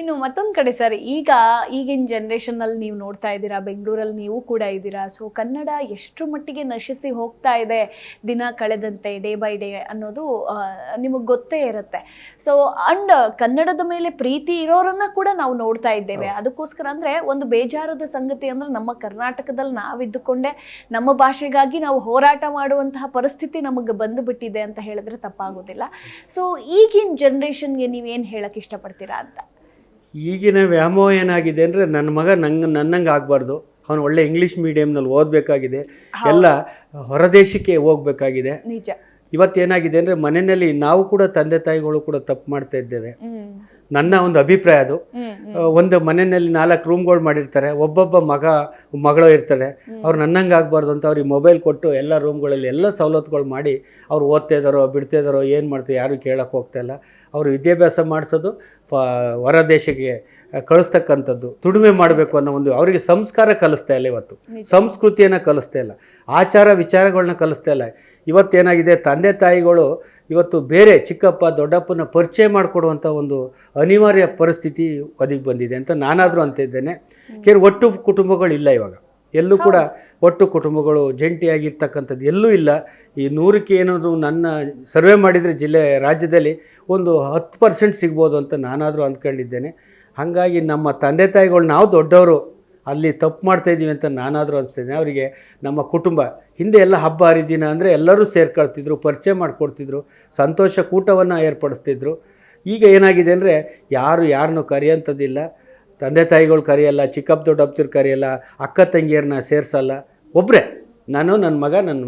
ಇನ್ನು ಮತ್ತೊಂದು ಕಡೆ ಸರ್ ಈಗ ಈಗಿನ ಜನರೇಷನ್ ಅಲ್ಲಿ ನೀವು ನೋಡ್ತಾ ಇದ್ದೀರಾ ಬೆಂಗಳೂರಲ್ಲಿ ನೀವು ಕೂಡ ಇದ್ದೀರಾ ಸೊ ಕನ್ನಡ ಎಷ್ಟು ಮಟ್ಟಿಗೆ ನಶಿಸಿ ಹೋಗ್ತಾ ಇದೆ ದಿನ ಕಳೆದಂತೆ ಡೇ ಬೈ ಡೇ ಅನ್ನೋದು ನಿಮಗೆ ಗೊತ್ತೇ ಇರುತ್ತೆ. ಸೊ ಅಂಡ್ ಕನ್ನಡದ ಮೇಲೆ ಪ್ರೀತಿ ಇರೋರನ್ನ ಕೂಡ ನಾವು ನೋಡ್ತಾ ಇದ್ದೇವೆ. ಅದಕ್ಕೋಸ್ಕರ ಅಂದ್ರೆ ಒಂದು ಬೇಜಾರದ ಸಂಗತಿ ಅಂದ್ರೆ ನಮ್ಮ ಕರ್ನಾಟಕದಲ್ಲಿ ನಾವಿದ್ದುಕೊಂಡೇ ನಮ್ಮ ಭಾಷೆಗಾಗಿ ನಾವು ಹೋರಾಟ ಮಾಡುವಂತಹ ಪರಿಸ್ಥಿತಿ ನಮಗೆ ಬಂದು ಬಿಟ್ಟಿದೆ ಅಂತ ಹೇಳಿದ್ರೆ ತಪ್ಪಾಗೋದಿಲ್ಲ. ಸೊ ಈಗಿನ ಜನ್ರೇಷನ್ಗೆ ನೀವೇನು ಹೇಳಕ್ ಇಷ್ಟಪಡ್ತೀರಾ ಅಂತ? ಈಗಿನ ವ್ಯಾಮೋಹ ಏನಾಗಿದೆ ಅಂದರೆ ನನ್ನ ಮಗ ನಂಗೆ ನನ್ನಂಗೆ ಆಗಬಾರ್ದು. ಅವನು ಒಳ್ಳೆ ಇಂಗ್ಲೀಷ್ ಮೀಡಿಯಮ್ನಲ್ಲಿ ಓದಬೇಕಾಗಿದೆ. ಎಲ್ಲ ಹೊರದೇಶಕ್ಕೆ ಹೋಗಬೇಕಾಗಿದೆ. ನಿಜ. ಇವತ್ತೇನಾಗಿದೆ ಅಂದರೆ ಮನೆಯಲ್ಲಿ ನಾವು ಕೂಡ ತಂದೆ ತಾಯಿಗಳು ಕೂಡ ತಪ್ಪು ಮಾಡ್ತಾ ಇದ್ದೇವೆ. ನನ್ನ ಒಂದು ಅಭಿಪ್ರಾಯ ಅದು. ಒಂದು ಮನೆಯಲ್ಲಿ ನಾಲ್ಕು ರೂಮ್ಗಳು ಮಾಡಿರ್ತಾರೆ. ಒಬ್ಬೊಬ್ಬ ಮಗ ಮಗಳು ಇರ್ತಾರೆ ಅವ್ರು ನನ್ನಂಗೆ ಆಗಬಾರ್ದು ಅಂತ ಅವ್ರಿಗೆ ಮೊಬೈಲ್ ಕೊಟ್ಟು ಎಲ್ಲ ರೂಮ್ಗಳಲ್ಲಿ ಎಲ್ಲ ಸವಲತ್ತುಗಳು ಮಾಡಿ ಅವ್ರು ಓದ್ತಾ ಇದ್ದಾರೋ ಬಿಡ್ತಾ ಇದ್ದಾರೋ ಏನು ಮಾಡ್ತಾರೆ ಯಾರು ಕೇಳಕ್ಕೆ ಹೋಗ್ತಾ ಇಲ್ಲ. ಅವರು ವಿದ್ಯಾಭ್ಯಾಸ ಮಾಡಿಸೋದು ಹೊರ ದೇಶಕ್ಕೆ ಕಳಿಸ್ತಕ್ಕಂಥದ್ದು. ದುಡಿಮೆ ಮಾಡಬೇಕು ಅನ್ನೋ ಒಂದು ಅವರಿಗೆ ಸಂಸ್ಕಾರ ಕಲಿಸ್ತಾ ಇಲ್ಲ ಇವತ್ತು. ಸಂಸ್ಕೃತಿಯನ್ನು ಕಲಿಸ್ತಾ ಇಲ್ಲ. ಆಚಾರ ವಿಚಾರಗಳನ್ನ ಕಲಿಸ್ತಾ ಇಲ್ಲ. ಇವತ್ತೇನಾಗಿದೆ? ತಂದೆ ತಾಯಿಗಳು ಇವತ್ತು ಬೇರೆ ಚಿಕ್ಕಪ್ಪ ದೊಡ್ಡಪ್ಪನ ಪರಿಚಯ ಮಾಡಿಕೊಡುವಂಥ ಒಂದು ಅನಿವಾರ್ಯ ಪರಿಸ್ಥಿತಿ ಒದಗಿ ಬಂದಿದೆ ಅಂತ ನಾನಾದರೂ ಅಂತಿದ್ದೇನೆ. ಕೇರ್ ಒಟ್ಟು ಕುಟುಂಬಗಳಿಲ್ಲ ಇವಾಗ. ಎಲ್ಲೂ ಕೂಡ ಒಟ್ಟು ಕುಟುಂಬಗಳು ಜಂಟಿಯಾಗಿರ್ತಕ್ಕಂಥದ್ದು ಎಲ್ಲೂ ಇಲ್ಲ. ಈ ನೂರಕ್ಕೆ ಏನಾದರೂ ನನ್ನ ಸರ್ವೆ ಮಾಡಿದರೆ ಜಿಲ್ಲೆ ರಾಜ್ಯದಲ್ಲಿ ಒಂದು ಹತ್ತು ಪರ್ಸೆಂಟ್ ಸಿಗ್ಬೋದು ಅಂತ ನಾನಾದರೂ ಅಂದ್ಕೊಂಡಿದ್ದೇನೆ. ಹಾಗಾಗಿ ನಮ್ಮ ತಂದೆ ತಾಯಿಗಳು ನಾವು ದೊಡ್ಡವರು ಅಲ್ಲಿ ತಪ್ಪು ಮಾಡ್ತಾ ಇದ್ದೀವಿ ಅಂತ ನಾನಾದರೂ ಅನಿಸ್ತೇನೆ ಅವರಿಗೆ ನಮ್ಮ ಕುಟುಂಬ ಹಿಂದೆ ಎಲ್ಲ ಹಬ್ಬ ಹರಿದಿನ ಅಂದರೆ ಎಲ್ಲರೂ ಸೇರ್ಕೊಳ್ತಿದ್ರು ಪರಿಚಯ ಮಾಡಿಕೊಡ್ತಿದ್ರು ಸಂತೋಷ ಕೂಟವನ್ನು ಏರ್ಪಡಿಸ್ತಿದ್ರು. ಈಗ ಏನಾಗಿದೆ ಅಂದರೆ ಯಾರು ಯಾರನ್ನು ಕರೆಯೋಂಥದ್ದಿಲ್ಲ. ತಂದೆ ತಾಯಿಗಳು ಕರೆಯಲ್ಲ ಚಿಕ್ಕಪ್ಪ ದೊಡ್ಡಪ್ಪತಿರು ಕರೆಯಲ್ಲ ಅಕ್ಕ ತಂಗಿಯರನ್ನ ಸೇರಿಸಲ್ಲ. ಒಬ್ಬರೇ ನಾನು ನನ್ನ ಮಗ ನನ್ನ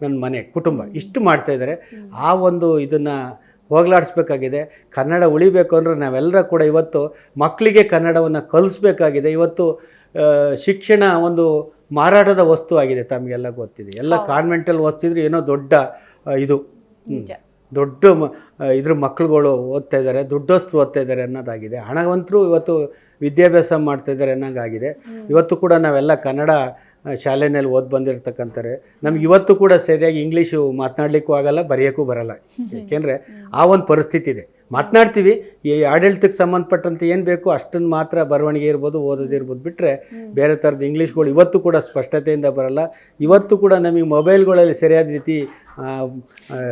ನನ್ನ ಮನೆ ಕುಟುಂಬ ಇಷ್ಟು ಮಾಡ್ತಾಯಿದ್ದಾರೆ ಆ ಒಂದು ಇದನ್ನು ಹೋಗಲಾಡಿಸ್ಬೇಕಾಗಿದೆ. ಕನ್ನಡ ಉಳಿಬೇಕು ಅಂದರೆ ನಾವೆಲ್ಲರ ಕೂಡ ಇವತ್ತು ಮಕ್ಕಳಿಗೆ ಕನ್ನಡವನ್ನು ಕಲಿಸ್ಬೇಕಾಗಿದೆ. ಇವತ್ತು ಶಿಕ್ಷಣ ಒಂದು ಮಾರಾಟದ ವಸ್ತು ಆಗಿದೆ ತಮಗೆಲ್ಲ ಗೊತ್ತಿದೆ. ಎಲ್ಲ ಕಾನ್ವೆಂಟಲ್ಲಿ ಓದಿಸಿದ್ರು ಏನೋ ದೊಡ್ಡ ಇದು. ದೊಡ್ಡ ಮ ಇದ್ರ ಮಕ್ಕಳುಗಳು ಓದ್ತಾ ಇದ್ದಾರೆ ದುಡ್ಡೋಸ್ತ್ರು ಓದ್ತಾ ಇದ್ದಾರೆ ಅನ್ನೋದಾಗಿದೆ. ಹಣವಂತರು ಇವತ್ತು ವಿದ್ಯಾಭ್ಯಾಸ ಮಾಡ್ತಾ ಇದ್ದಾರೆ ಅನ್ನೋಂಗಾಗಿದೆ. ಇವತ್ತು ಕೂಡ ನಾವೆಲ್ಲ ಕನ್ನಡ ಆ, ಶಾಲೆನಲ್ಲಿ ಓದಿ ಬಂದಿರತಕ್ಕಂತಾರೆ ನಮ್ಗೆ ಇವತ್ತು ಕೂಡ ಸರಿಯಾಗಿ ಇಂಗ್ಲೀಷು ಮಾತನಾಡ್ಲಿಕ್ಕೂ ಆಗಲ್ಲ ಬರೆಯೋಕ್ಕೂ ಬರಲ್ಲ. ಏಕೆಂದರೆ ಆ ಒಂದು ಪರಿಸ್ಥಿತಿ ಇದೆ. ಮಾತನಾಡ್ತೀವಿ ಈ ಆಡಳಿತಕ್ಕೆ ಸಂಬಂಧಪಟ್ಟಂತೆ ಏನು ಬೇಕು ಅಷ್ಟನ್ನು ಮಾತ್ರ ಬರವಣಿಗೆ ಇರ್ಬೋದು ಓದೋದಿರ್ಬೋದು ಬಿಟ್ಟರೆ ಬೇರೆ ಥರದ ಇಂಗ್ಲೀಷ್ಗಳು ಇವತ್ತು ಕೂಡ ಸ್ಪಷ್ಟತೆಯಿಂದ ಬರಲ್ಲ. ಇವತ್ತು ಕೂಡ ನಮಗೆ ಮೊಬೈಲ್ಗಳಲ್ಲಿ ಸರಿಯಾದ ರೀತಿ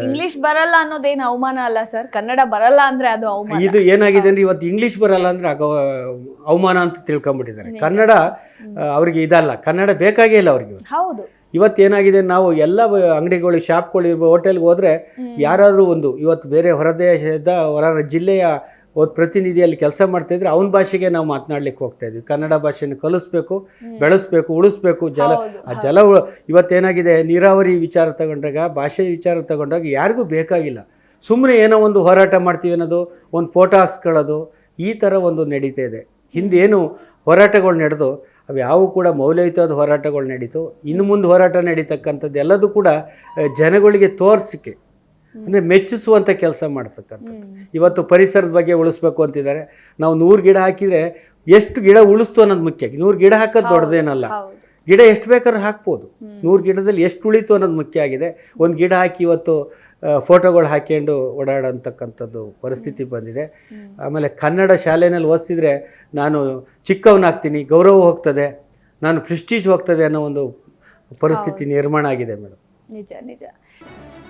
ಇಂಗ್ಲಿಷ್ ಬರಲ್ಲ ಅನ್ನೋದೇನು ಅವಮಾನ ಅಲ್ಲ ಸರ್? ಕನ್ನಡ ಬರಲ್ಲ ಅಂದ್ರೆ ಅದು ಅವಮಾನ. ಇದು ಏನಾಗಿದೆ ಅಂದ್ರೆ ಇವತ್ತು ಇಂಗ್ಲೀಷ್ ಬರಲ್ಲ ಅಂದ್ರೆ ಅವಮಾನ ಅಂತ ತಿಳ್ಕೊಂಡ್ಬಿಟ್ಟಿದ್ದಾರೆ. ಕನ್ನಡ ಅವ್ರಿಗೆ ಇದಲ್ಲ. ಕನ್ನಡ ಬೇಕಾಗೇ ಇಲ್ಲ ಅವ್ರಿಗೆ ಇವತ್ತು. ಏನಾಗಿದೆ ಇವತ್ತೇನಾಗಿದೆ ನಾವು ಎಲ್ಲ ಅಂಗಡಿಗಳು ಶಾಪ್ಗಳು ಹೋಟೆಲ್ಗೆ ಹೋದರೆ ಯಾರಾದರೂ ಒಂದು ಇವತ್ತು ಬೇರೆ ಹೊರದೇಶದ ಹೊರ ಜಿಲ್ಲೆಯ ಒಂದು ಪ್ರತಿನಿಧಿಯಲ್ಲಿ ಕೆಲಸ ಮಾಡ್ತಾ ಇದ್ರೆ ಅವನ ಭಾಷೆಗೆ ನಾವು ಮಾತನಾಡ್ಲಿಕ್ಕೆ ಹೋಗ್ತಾ ಇದ್ವಿ. ಕನ್ನಡ ಭಾಷೆನ ಕಲಿಸ್ಬೇಕು ಬೆಳೆಸ್ಬೇಕು ಉಳಿಸ್ಬೇಕು. ಜಲ ಆ ಜಲ ಉಳ- ಇವತ್ತೇನಾಗಿದೆ ನೀರಾವರಿ ವಿಚಾರ ತಗೊಂಡಾಗ ಭಾಷೆ ವಿಚಾರ ತಗೊಂಡಾಗ ಯಾರಿಗೂ ಬೇಕಾಗಿಲ್ಲ. ಸುಮ್ಮನೆ ಏನೋ ಒಂದು ಹೋರಾಟ ಮಾಡ್ತೀವಿ ಅನ್ನೋದು ಒಂದು ಫೋಟೋ ಹಾಕ್ಸ್ಕೊಳ್ಳೋದು ಈ ಥರ ಒಂದು ನಡೀತಾ ಇದೆ. ಹಿಂದೇನು ಹೋರಾಟಗಳು ನಡೆದು ಅವು ಯಾವು ಕೂಡ ಮೌಲ್ಯಯುತವಾದ ಹೋರಾಟಗಳು ನಡೀತು. ಇನ್ನು ಮುಂದೆ ಹೋರಾಟ ನಡೀತಕ್ಕಂಥದ್ದು ಎಲ್ಲದೂ ಕೂಡ ಜನಗಳಿಗೆ ತೋರಿಸಿಕೆ. ಅಂದರೆ ಮೆಚ್ಚಿಸುವಂಥ ಕೆಲಸ ಮಾಡ್ತಕ್ಕಂಥದ್ದು. ಇವತ್ತು ಪರಿಸರದ ಬಗ್ಗೆ ಉಳಿಸ್ಬೇಕು ಅಂತಿದ್ದಾರೆ. ನಾವು ನೂರು ಗಿಡ ಹಾಕಿದರೆ ಎಷ್ಟು ಗಿಡ ಉಳಿಸ್ತು ಅನ್ನೋದು ಮುಖ್ಯ. ನೂರು ಗಿಡ ಹಾಕೋದು ದೊಡ್ಡದೇನಲ್ಲ. ಗಿಡ ಎಷ್ಟು ಬೇಕಾದ್ರೂ ಹಾಕ್ಬೋದು. ನೂರು ಗಿಡದಲ್ಲಿ ಎಷ್ಟು ಉಳಿತು ಅನ್ನೋದು ಮುಖ್ಯ ಆಗಿದೆ. ಒಂದು ಗಿಡ ಹಾಕಿ ಇವತ್ತು ಫೋಟೋಗಳು ಹಾಕ್ಕೊಂಡು ಓಡಾಡೋಂಥಕ್ಕಂಥದ್ದು ಪರಿಸ್ಥಿತಿ ಬಂದಿದೆ. ಆಮೇಲೆ ಕನ್ನಡ ಶಾಲೆಯಲ್ಲಿ ಓದಿಸಿದ್ರೆ ನಾನು ಚಿಕ್ಕವನಾಗ್ತೀನಿ ಗೌರವ ಹೋಗ್ತದೆ ನಾನು ಪ್ರಿಸ್ಟೀಜ್ ಹೋಗ್ತದೆ ಅನ್ನೋ ಒಂದು ಪರಿಸ್ಥಿತಿ ನಿರ್ಮಾಣ ಆಗಿದೆ ಮೇಡಮ್. ನಿಜ ನಿಜ.